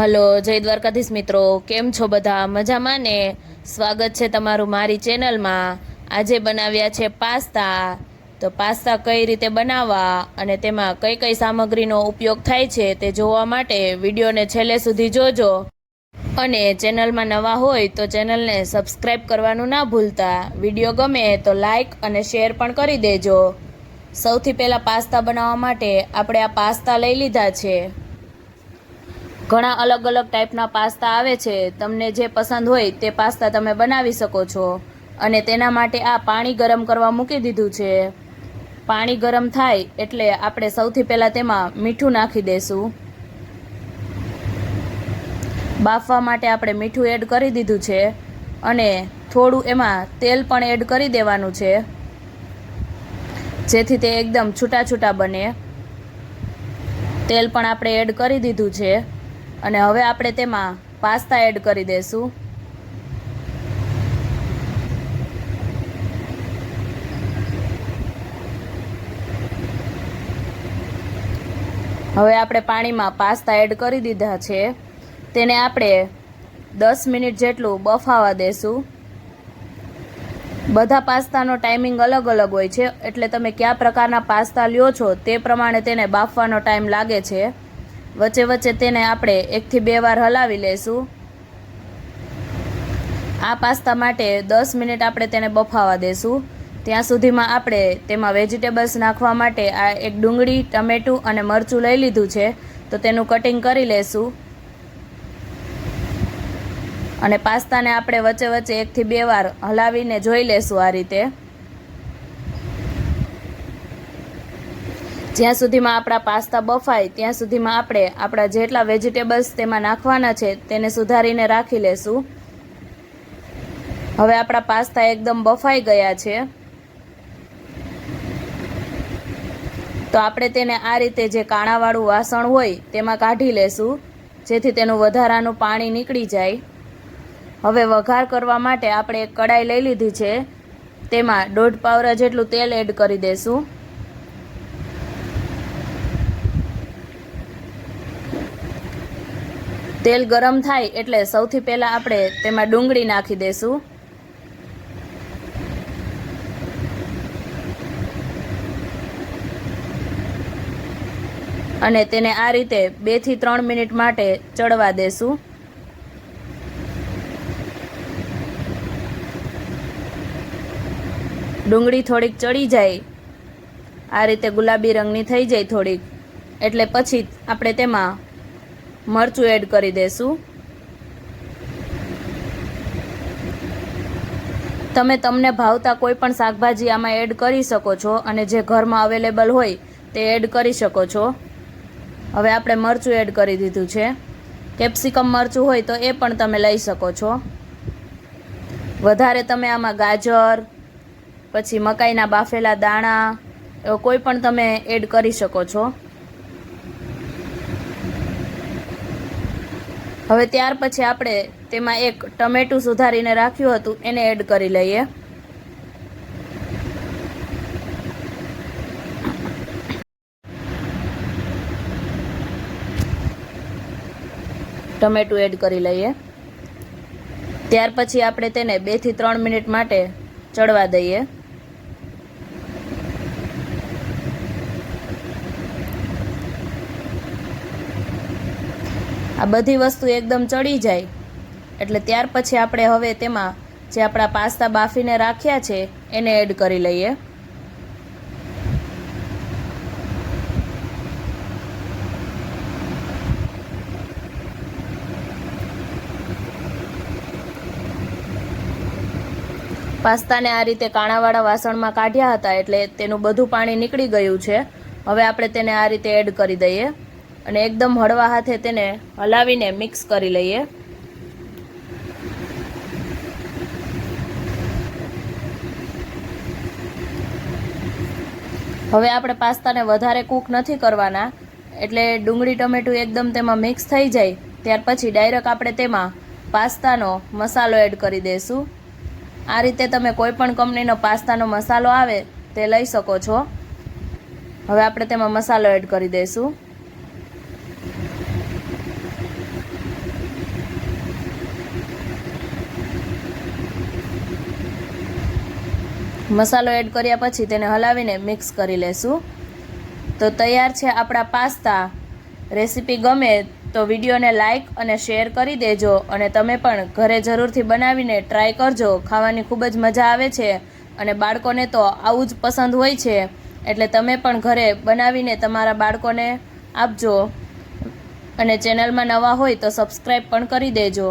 Hello, જય દ્વારકાધીશ મિત્રો. કેમ છો બધા? મજામાં ને? સ્વાગત છે તમારું મારી ચેનલમાં. આજે બનાવ્યા છે પાસ્તા. તો પાસ્તા કઈ રીતે બનાવવા અને તેમાં કઈ કઈ સામગ્રીનો ઉપયોગ થાય છે તે જોવા માટે વિડીયોને છેલ્લે સુધી જોજો. અને ચેનલમાં નવા હોય તો ચેનલને સબસ્ક્રાઈબ કરવાનું ના ભૂલતા. વીડિયો ગમે તો લાઈક અને શેર પણ કરી દેજો. સૌથી પહેલાં પાસ્તા બનાવવા માટે આપણે આ પાસ્તા લઈ લીધા છે. ઘણા અલગ અલગ ટાઈપના પાસ્તા આવે છે. તમને જે પસંદ હોય તે પાસ્તા તમે બનાવી શકો છો. અને તેના માટે આ પાણી ગરમ કરવા મૂકી દીધું છે. પાણી ગરમ થાય એટલે આપણે સૌથી પહેલાં તેમાં મીઠું નાખી દઈશું બાફવા માટે આપણે મીઠું એડ કરી દીધું છે. અને થોડું એમાં તેલ પણ એડ કરી દેવાનું છે. જેથી તે એકદમ છૂટા છૂટા બને. તેલ પણ આપણે એડ કરી દીધું છે. અને હવે આપણે તેમાં પાસ્તા એડ કરી દઈશું હવે આપણે પાણીમાં પાસ્તા એડ કરી દીધા છે. તેને આપણે દસ મિનિટ જેટલું બફાવા દેશું. બધા પાસ્તાનો ટાઈમિંગ અલગ અલગ હોય છે, એટલે તમે કયા પ્રકારના પાસ્તા લ્યો છો તે પ્રમાણે તેને બાફવાનો ટાઈમ લાગે છે. વચ્ચે વચ્ચે તેને આપણે એકથી બે વાર હલાવી લઈશું. આ પાસ્તા માટે દસ મિનિટ આપણે તેને બફાવા દેશું. ત્યાં સુધીમાં આપણે તેમાં વેજીટેબલ્સ નાખવા માટે આ એક ડુંગળી, ટમેટું અને મરચું લઈ લીધું છે. તો તેનું કટિંગ કરી લેશું. અને પાસ્તાને આપણે વચ્ચે વચ્ચે એકથી બે વાર હલાવીને જોઈ લેશું આ રીતે. જ્યાં સુધીમાં આપણા પાસ્તા બફાય, ત્યાં સુધીમાં આપણે આપણા જેટલા વેજીટેબલ્સ તેમાં નાખવાના છે, તેને સુધારીને રાખી લેશું. હવે આપણા પાસ્તા એકદમ બફાઈ ગયા છે. તો આપણે તેને આ રીતે જે કાણાવાળું વાસણ હોય, તેમાં કાઢી લેશું, જેથી તેનું વધારાનું પાણી નીકળી જાય. હવે વઘાર કરવા માટે આપણે એક કડાઈ લઈ લીધી છે, તેમાં દોઢ પાવરા જેટલું તેલ એડ કરી દઈશું તેલ ગરમ થાય એટલે સૌથી પહેલાં આપણે તેમાં ડુંગળી નાખી દઈશું અને તેને આ રીતે બેથી ત્રણ મિનિટ માટે ચડવા દેશું. ડુંગળી થોડીક ચડી જાય. આ રીતે ગુલાબી રંગની થઈ જાય થોડીક. એટલે પછી આપણે તેમાં મરચું એડ કરી દઈશું તમે તમને ભાવતા કોઈ પણ શાકભાજી આમાં એડ કરી શકો છો અને જે ઘરમાં અવેલેબલ હોય તે એડ કરી શકો છો. હવે આપણે મરચું એડ કરી દીધું છે. કેપ્સિકમ મરચું હોય તો એ પણ તમે લઈ શકો છો. વધારે તમે આમાં ગાજર, પછી મકાઈના બાફેલા દાણા, એવો કોઈ પણ તમે એડ કરી શકો છો. હવે ત્યાર પછી આપણે તેમાં એક ટમેટું સુધારીને રાખ્યું હતું, એને એડ કરી લઈએ. ટમેટું એડ કરી લઈએ. ત્યાર પછી આપણે તેને બેથી ત્રણ મિનિટ માટે ચડવા દઈએ. આ બધી વસ્તુ એકદમ ચડી જાય. એટલે ત્યાર પછી આપણે હવે તેમાં જે આપણા પાસ્તા બાફીને રાખ્યા છે, એને એડ કરી લઈએ. પાસ્તાને આ રીતે કાણાવાળા વાસણમાં કાઢ્યા હતા એટલે તેનું બધું પાણી નીકળી ગયું છે. હવે આપણે તેને આ રીતે એડ કરી દઈએ. અને એકદમ હળવા હાથે તેને હલાવીને મિક્સ કરી લઈએ. હવે આપણે પાસ્તાને વધારે કૂક નથી કરવાના, એટલે ડુંગળી, ટમેટું એકદમ તેમાં મિક્સ થઈ જાય, ત્યાર પછી ડાયરેક્ટ આપણે તેમાં પાસ્તાનો મસાલો એડ કરી દઈશું આ રીતે તમે કોઈપણ કંપનીનો પાસ્તાનો મસાલો આવે તે લઈ શકો છો. હવે આપણે તેમાં મસાલો એડ કરી દઈશું મસાલો એડ કર્યા પછી તેને હલાવીને મિક્સ કરી લેશું. તો તૈયાર છે આપણા પાસ્તા. રેસીપી ગમે તો વિડીયોને લાઇક અને શેર કરી દેજો અને તમે પણ ઘરે જરૂરથી બનાવીને ટ્રાય કરજો. ખાવાની ખૂબ જ મજા આવે છે અને બાળકોને તો આવું જ પસંદ હોય છે. એટલે તમે પણ ઘરે બનાવીને તમારા બાળકોને આપજો. અને ચેનલમાં નવા હોય તો સબસ્ક્રાઈબ પણ કરી દેજો.